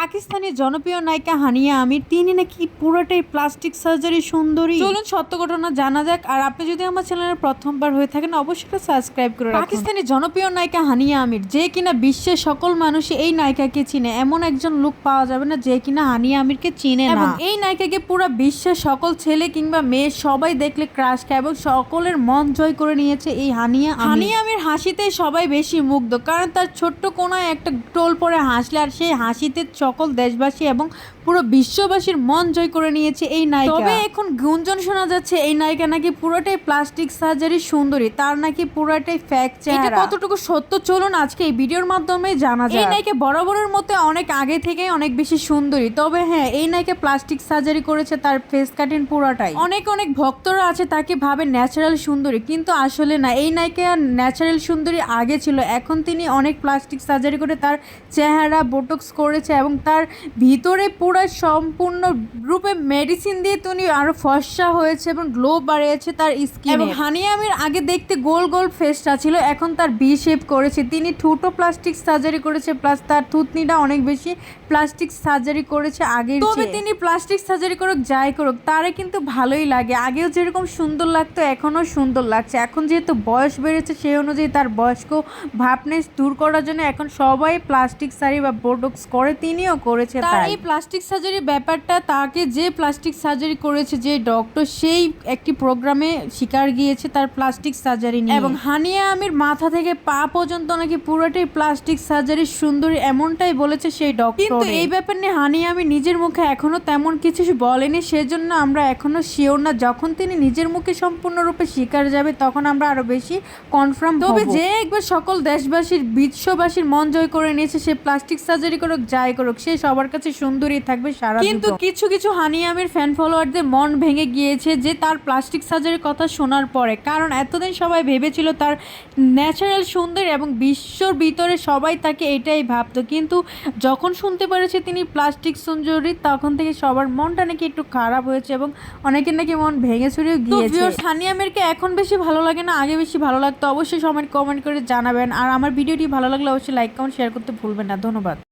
পাকিস্তানি জনপ্রিয় নায়িকা হানিয়া আমির তিনি নাকি পুরোটাই প্লাস্টিক সার্জারি সুন্দরী। চলুন সত্য ঘটনা জানা যাক আর আপনি যদি আমার চ্যানেলের প্রথমবার হয়ে থাকেন অবশ্যই সাবস্ক্রাইব করে রাখুন। পাকিস্তানি জনপ্রিয় নায়িকা হানিয়া আমির যে কিনা বিশ্বের সকল মানুষই এই নায়িকাকে চিনে। এমন একজন লোক পাওয়া যাবে না যে কিনা হানিয়া আমিরকে চিনে না। এবং এই নায়িকাকে পুরো বিশ্বের সকল ছেলে কিংবা মেয়ে সবাই দেখলে ক্রাশ খায় এবং সকলের মন জয় করে নিয়েছে এই হানিয়া আমির। হানিয়া আমির হাসিতে সবাই বেশি মুগ্ধ কারণ তার ছোট্ট কোনায় একটা টোল পরে হাসলে আর সেই হাসিতে সকল দেশবাসী এবং পুরো বিশ্ববাসীর মন জয় করে নিয়েছে এই নায়িকা। তবে এখন গুঞ্জন শোনা যাচ্ছে এই নায়িকা নাকি পুরোটাই প্লাস্টিক সার্জারি সুন্দরী। তার নাকি পুরোটাই ফ্যাক চেহারা। এটা কতটুকু সত্য চলুন আজকে এই ভিডিওর মাধ্যমে জানা যায় এই নায়িকা বরাবরের মতো অনেক আগে থেকেই অনেক বেশি সুন্দরী। তবে হ্যাঁ এই নায়িকা প্লাস্টিক সার্জারি করেছে তার ফেস কাটিং পুরোটাই। অনেক অনেক ভক্তরা আছে তাকে ভাবে ন্যাচারাল সুন্দরী। কিন্তু আসলে না এই নায়িকা ন্যাচারাল সুন্দরী আগে ছিল। এখন তিনি অনেক প্লাস্টিক সার্জারি করে তার চেহারা বোটক্স করেছে এবং তার ভিতরে পুরো সম্পূর্ণ রূপে মেডিসিন দিয়ে তিনি আরও ফর্সা হয়েছে এবং গ্লো বাড়িয়েছে তার স্কিন এবং আমির আগে দেখতে গোল গোল ফেসটা ছিল এখন তার বি শেপ করেছে। তিনি ঠুটো প্লাস্টিক সার্জারি করেছে প্লাস তার থুতনিটা অনেক বেশি প্লাস্টিক সার্জারি করেছে আগে তবে তিনি প্লাস্টিক সার্জারি করুক যাই করুক তারে কিন্তু ভালোই লাগে। আগেও যেরকম সুন্দর লাগতো এখনও সুন্দর লাগছে। এখন যেহেতু বয়স বেড়েছে সেই অনুযায়ী তার বয়স্ক ভাবনেস দূর করার জন্য এখন সবাই প্লাস্টিক সার্জারি বা বোটক্স করে। তিনিও করেছে তার এই প্লাস্টিক সার্জারি ব্যাপারটা তাকে যে প্লাস্টিক সার্জারি করেছে যে ডক্টর সেই একটি প্রোগ্রামে শিকার গিয়েছে তার প্লাস্টিক সার্জারি নিয়ে। এবং হানিয়া আমির মাথা থেকে পা পর্যন্ত নাকি পুরোটাই প্লাস্টিক সার্জারি সুন্দরী এমনটাই বলেছে সেই ডক্টর কিন্তু এই ব্যাপার নিয়ে হানিয়া আমি নিজের মুখে এখনও তেমন কিছু বলেনি সেজন্য আমরা এখনও শিওর না। যখন তিনি নিজের মুখে সম্পূর্ণরূপে শিকার যাবে তখন আমরা আরও বেশি কনফার্ম তবে যে একবার সকল দেশবাসীর বিশ্ববাসীর মন জয় করে নিয়েছে সে প্লাস্টিক সার্জারি করুক যাই করুক সে সবার কাছে সুন্দরী থাকবে সারা কিন্তু কিছু কিছু হানি আমির ফ্যান ফলোয়ারদের মন ভেঙে গিয়েছে যে তার প্লাস্টিক সার্জারির কথা শোনার পরে। কারণ এতদিন সবাই ভেবেছিল তার ন্যাচারাল সুন্দর এবং বিশ্বর ভিতরে সবাই তাকে এটাই ভাবতো। কিন্তু যখন শুনতে পেরেছে তিনি প্লাস্টিক সুন্দরী তখন থেকে সবার মনটা নাকি একটু খারাপ হয়েছে এবং অনেকের নাকি মন ভেঙে ছড়িয়ে গিয়েছে। সানিয়া আমিরকে এখন বেশি ভালো লাগে না আগে বেশি ভালো লাগতো। অবশ্যই সবাই কমেন্ট করে জানাবেন। আর আমার ভিডিওটি ভালো লাগলে অবশ্যই লাইক কমেন্ট শেয়ার করতে ভুলবেন না। ধন্যবাদ।